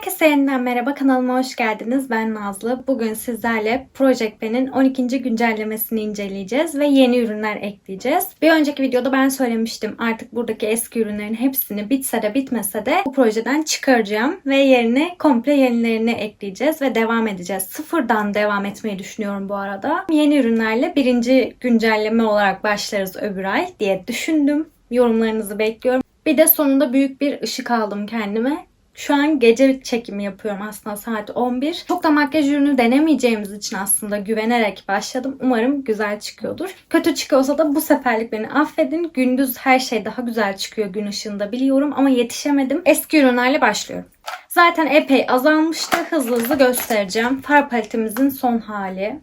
Herkese yeniden merhaba kanalıma hoş geldiniz. Ben Nazlı. Bugün sizlerle Project Pen'in 12. güncellemesini inceleyeceğiz ve yeni ürünler ekleyeceğiz. Bir önceki videoda ben söylemiştim artık buradaki eski ürünlerin hepsini bitse de bitmese de bu projeden çıkaracağım ve yerine komple yenilerini ekleyeceğiz ve devam edeceğiz. Sıfırdan devam etmeyi düşünüyorum bu arada. Yeni ürünlerle birinci güncelleme olarak başlarız öbür ay diye düşündüm. Yorumlarınızı bekliyorum. Bir de sonunda büyük bir ışık aldım kendime. Şu an gece çekimi yapıyorum aslında saat 11. Çok da makyaj ürünü denemeyeceğimiz için aslında güvenerek başladım. Umarım güzel çıkıyordur. Kötü çıkıyorsa da bu seferlik beni affedin. Gündüz her şey daha güzel çıkıyor gün ışığında biliyorum ama yetişemedim. Eski ürünlerle başlıyorum. Zaten epey azalmıştı. Hızlı hızlı göstereceğim. Far paletimizin son hali.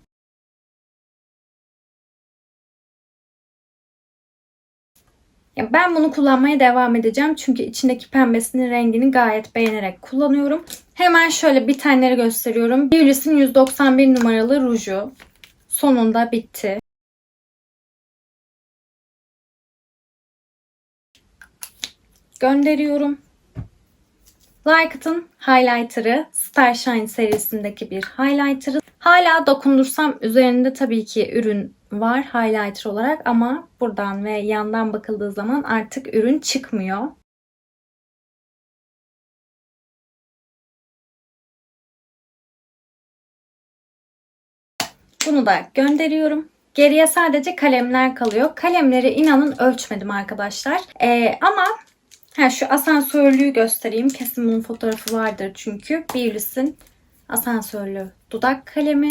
Ya ben bunu kullanmaya devam edeceğim. Çünkü içindeki pembesinin rengini gayet beğenerek kullanıyorum. Hemen şöyle bir taneleri gösteriyorum. Beulis'in 191 numaralı ruju. Sonunda bitti. Gönderiyorum. Lycat'ın highlighter'ı Starshine serisindeki bir highlighter'ı. Hala dokundursam üzerinde tabii ki ürün var highlighter olarak ama buradan ve yandan bakıldığı zaman artık ürün çıkmıyor. Bunu da gönderiyorum. Geriye sadece kalemler kalıyor. Kalemleri inanın ölçmedim arkadaşlar. Ee, ama ha, şu asansörlüğü göstereyim. Kesin bunun fotoğrafı vardır çünkü. Beulis'in asansörlü dudak kalemi.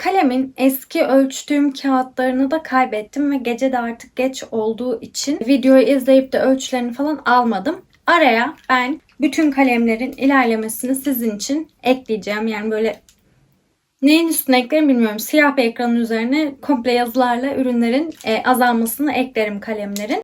Kalemin eski ölçtüğüm kağıtlarını da kaybettim ve gece de artık geç olduğu için videoyu izleyip de ölçülerini falan almadım. Araya ben bütün kalemlerin ilerlemesini sizin için ekleyeceğim. Yani böyle neyin üstüne eklerim bilmiyorum. Siyah bir ekranın üzerine komple yazılarla ürünlerin e, azalmasını eklerim kalemlerin.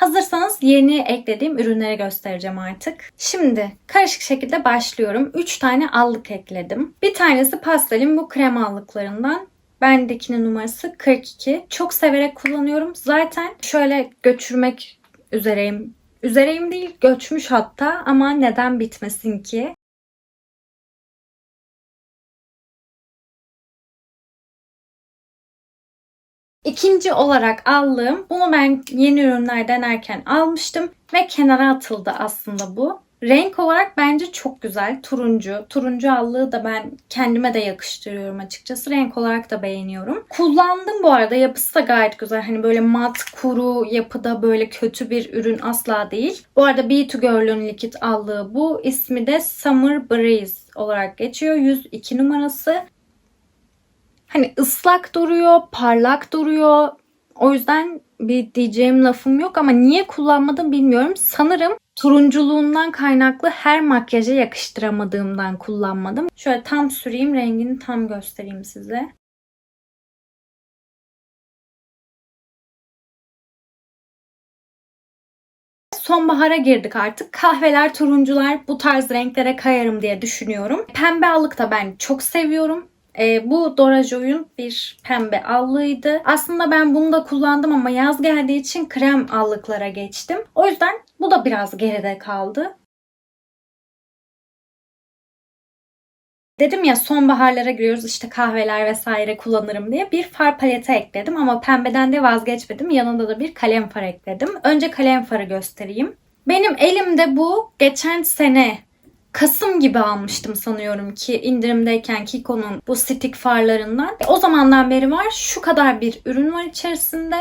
Hazırsanız yeni eklediğim ürünleri göstereceğim artık. Şimdi karışık şekilde başlıyorum. 3 tane allık ekledim. Bir tanesi pastelin bu krem allıklarından. Bendekinin numarası 42. Çok severek kullanıyorum. Zaten şöyle götürmek üzereyim. Üzereyim değil göçmüş hatta ama neden bitmesin ki? İkinci olarak aldığım, bunu ben yeni ürünler denerken almıştım ve kenara atıldı aslında bu. Renk olarak bence çok güzel. Turuncu. Turuncu allığı da ben kendime de yakıştırıyorum açıkçası. Renk olarak da beğeniyorum. Kullandım bu arada. Yapısı da gayet güzel. Hani böyle mat, kuru yapıda böyle kötü bir ürün asla değil. Bu arada Be To Girl'ün likit allığı bu. İsmi de Summer Breeze olarak geçiyor. 102 numarası. Hani ıslak duruyor, parlak duruyor. O yüzden bir diyeceğim lafım yok ama niye kullanmadım bilmiyorum. Sanırım turunculuğundan kaynaklı her makyaja yakıştıramadığımdan kullanmadım. Şöyle tam süreyim, rengini tam göstereyim size. Sonbahara girdik artık. Kahveler, turuncular bu tarz renklere kayarım diye düşünüyorum. Pembe allık da ben çok seviyorum. E, bu Dora Joy'un bir pembe allığıydı. Aslında ben bunu da kullandım ama yaz geldiği için krem allıklara geçtim. O yüzden bu da biraz geride kaldı. Dedim ya sonbaharlara giriyoruz işte kahveler vesaire kullanırım diye bir far paleti ekledim ama pembeden de vazgeçmedim. Yanında da bir kalem far ekledim. Önce kalem farı göstereyim. Benim elimde bu geçen sene Kasım gibi almıştım sanıyorum ki indirimdeyken Kiko'nun bu stick farlarından. O zamandan beri var. Şu kadar bir ürün var içerisinde.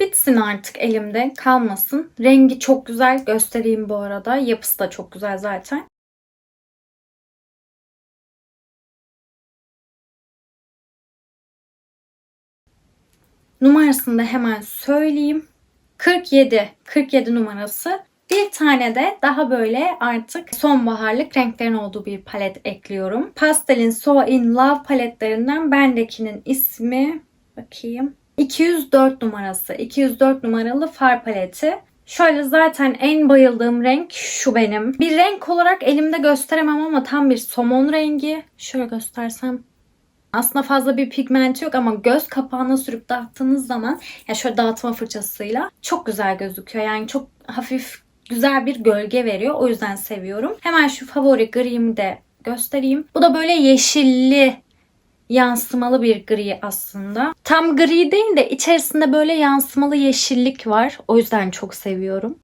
Bitsin artık elimde kalmasın. Rengi çok güzel göstereyim bu arada. Yapısı da çok güzel zaten. Numarasını da hemen söyleyeyim. 47. 47 numarası. Bir tane de daha böyle artık sonbaharlık renklerin olduğu bir palet ekliyorum. Pastel'in So In Love paletlerinden bendekinin ismi bakayım. 204 numarası. 204 numaralı far paleti. Şöyle zaten en bayıldığım renk şu benim. Bir renk olarak elimde gösteremem ama tam bir somon rengi. Şöyle göstersem aslında fazla bir pigment yok ama göz kapağına sürüp dağıttığınız zaman ya şöyle dağıtma fırçasıyla çok güzel gözüküyor. Yani çok hafif güzel bir gölge veriyor. O yüzden seviyorum. Hemen şu favori grimi de göstereyim. Bu da böyle yeşilli yansımalı bir gri aslında. Tam gri değil de içerisinde böyle yansımalı yeşillik var. O yüzden çok seviyorum.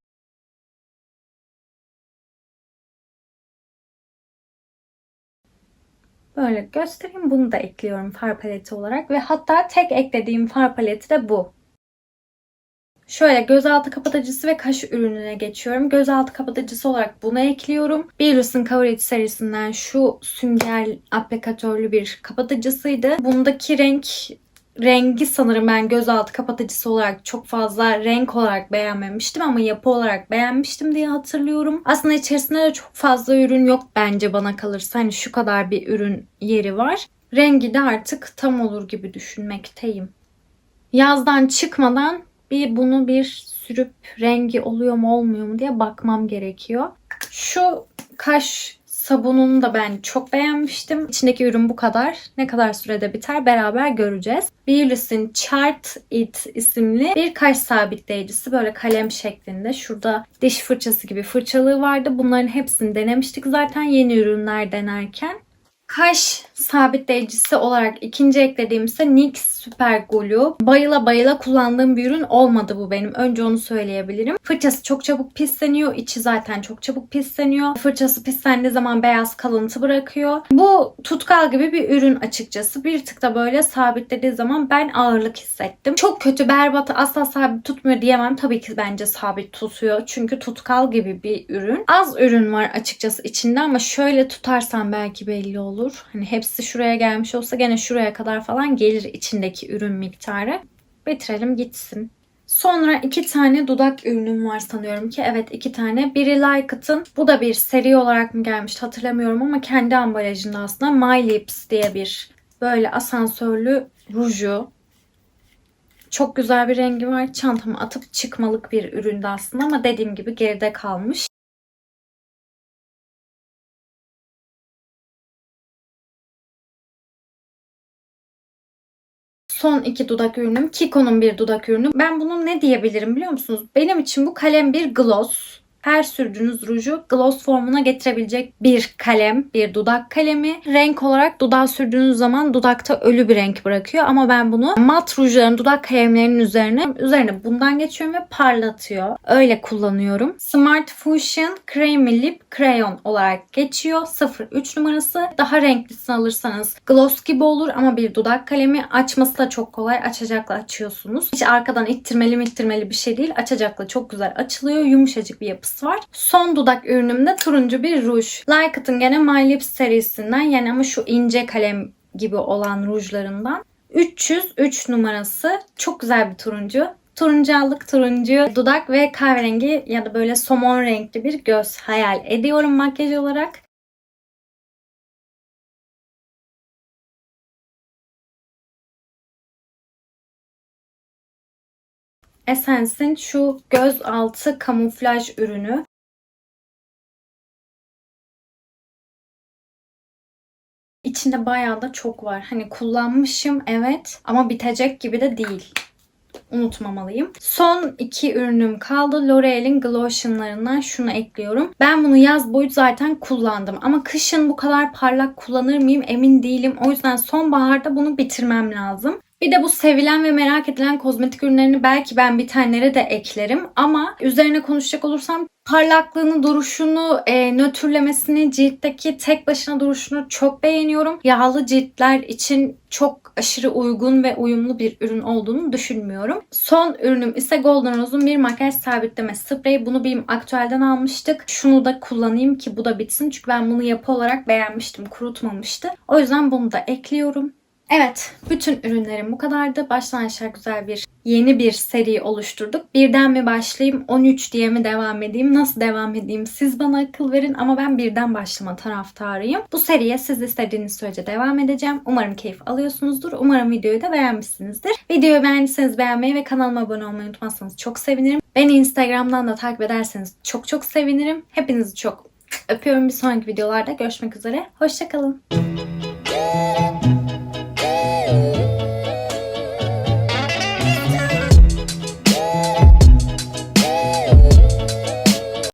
Böyle göstereyim. Bunu da ekliyorum far paleti olarak. Ve hatta tek eklediğim far paleti de bu. Şöyle gözaltı kapatıcısı ve kaş ürününe geçiyorum. Gözaltı kapatıcısı olarak bunu ekliyorum. Beauty's'in Coverage serisinden şu sünger aplikatörlü bir kapatıcısıydı. Bundaki renk rengi sanırım ben gözaltı kapatıcısı olarak çok fazla renk olarak beğenmemiştim ama yapı olarak beğenmiştim diye hatırlıyorum. Aslında içerisinde de çok fazla ürün yok bence bana kalırsa. Hani şu kadar bir ürün yeri var. Rengi de artık tam olur gibi düşünmekteyim. Yazdan çıkmadan bir bunu bir sürüp rengi oluyor mu olmuyor mu diye bakmam gerekiyor. Şu kaş sabununu da ben çok beğenmiştim. İçindeki ürün bu kadar. Ne kadar sürede biter beraber göreceğiz. Beauty's'in Chart It isimli bir kaş sabitleyicisi. Böyle kalem şeklinde. Şurada diş fırçası gibi fırçalığı vardı. Bunların hepsini denemiştik zaten yeni ürünler denerken. Kaş sabitleyicisi olarak ikinci eklediğim ise NYX Super Glue. Bayıla bayıla kullandığım bir ürün olmadı bu benim. Önce onu söyleyebilirim. Fırçası çok çabuk pisleniyor. İçi zaten çok çabuk pisleniyor. Fırçası pislendiği zaman beyaz kalıntı bırakıyor. Bu tutkal gibi bir ürün açıkçası. Bir tık da böyle sabitlediği zaman ben ağırlık hissettim. Çok kötü berbat asla sabit tutmuyor diyemem. Tabii ki bence sabit tutuyor. Çünkü tutkal gibi bir ürün. Az ürün var açıkçası içinde ama şöyle tutarsam belki belli olur. Hani hepsi şuraya gelmiş olsa gene şuraya kadar falan gelir içindeki ürün miktarı. Bitirelim gitsin. Sonra iki tane dudak ürünüm var sanıyorum ki. Evet iki tane. Biri Lycut'ın. Bu da bir seri olarak mı gelmişti hatırlamıyorum ama kendi ambalajında aslında My Lips diye bir böyle asansörlü ruju. Çok güzel bir rengi var. Çantama atıp çıkmalık bir üründü aslında ama dediğim gibi geride kalmış. Son iki dudak ürünüm. Kiko'nun bir dudak ürünü. Ben bunu ne diyebilirim biliyor musunuz? Benim için bu kalem bir gloss her sürdüğünüz ruju gloss formuna getirebilecek bir kalem, bir dudak kalemi. Renk olarak dudağa sürdüğünüz zaman dudakta ölü bir renk bırakıyor ama ben bunu mat rujların, dudak kalemlerinin üzerine üzerine bundan geçiyorum ve parlatıyor. Öyle kullanıyorum. Smart Fusion Creamy Lip Crayon olarak geçiyor. 03 numarası. Daha renklisini alırsanız gloss gibi olur ama bir dudak kalemi açması da çok kolay. Açacakla açıyorsunuz. Hiç arkadan ittirmeli ittirmeli bir şey değil. Açacakla çok güzel açılıyor. Yumuşacık bir yapısı var. Son dudak ürünümde turuncu bir ruj. Lycut'ın gene My Lips serisinden yani ama şu ince kalem gibi olan rujlarından. 303 numarası. Çok güzel bir turuncu. Turuncu turuncu dudak ve kahverengi ya da böyle somon renkli bir göz hayal ediyorum makyaj olarak. Essence'in şu göz altı kamuflaj ürünü. İçinde bayağı da çok var. Hani kullanmışım evet ama bitecek gibi de değil. Unutmamalıyım. Son iki ürünüm kaldı. L'Oreal'in Glotion'larından şunu ekliyorum. Ben bunu yaz boyu zaten kullandım. Ama kışın bu kadar parlak kullanır mıyım emin değilim. O yüzden sonbaharda bunu bitirmem lazım. Bir de bu sevilen ve merak edilen kozmetik ürünlerini belki ben bitenlere de eklerim. Ama üzerine konuşacak olursam parlaklığını, duruşunu, e, nötrlemesini, ciltteki tek başına duruşunu çok beğeniyorum. Yağlı ciltler için çok aşırı uygun ve uyumlu bir ürün olduğunu düşünmüyorum. Son ürünüm ise Golden Rose'un bir makyaj sabitleme spreyi. Bunu benim aktüelden almıştık. Şunu da kullanayım ki bu da bitsin. Çünkü ben bunu yapı olarak beğenmiştim. Kurutmamıştı. O yüzden bunu da ekliyorum. Evet, bütün ürünlerim bu kadardı. Baştan güzel bir yeni bir seri oluşturduk. Birden mi başlayayım, 13 diye mi devam edeyim, nasıl devam edeyim siz bana akıl verin ama ben birden başlama taraftarıyım. Bu seriye siz istediğiniz sürece devam edeceğim. Umarım keyif alıyorsunuzdur. Umarım videoyu da beğenmişsinizdir. Videoyu beğendiyseniz beğenmeyi ve kanalıma abone olmayı unutmazsanız çok sevinirim. Beni Instagram'dan da takip ederseniz çok çok sevinirim. Hepinizi çok öpüyorum. Bir sonraki videolarda görüşmek üzere. Hoşçakalın.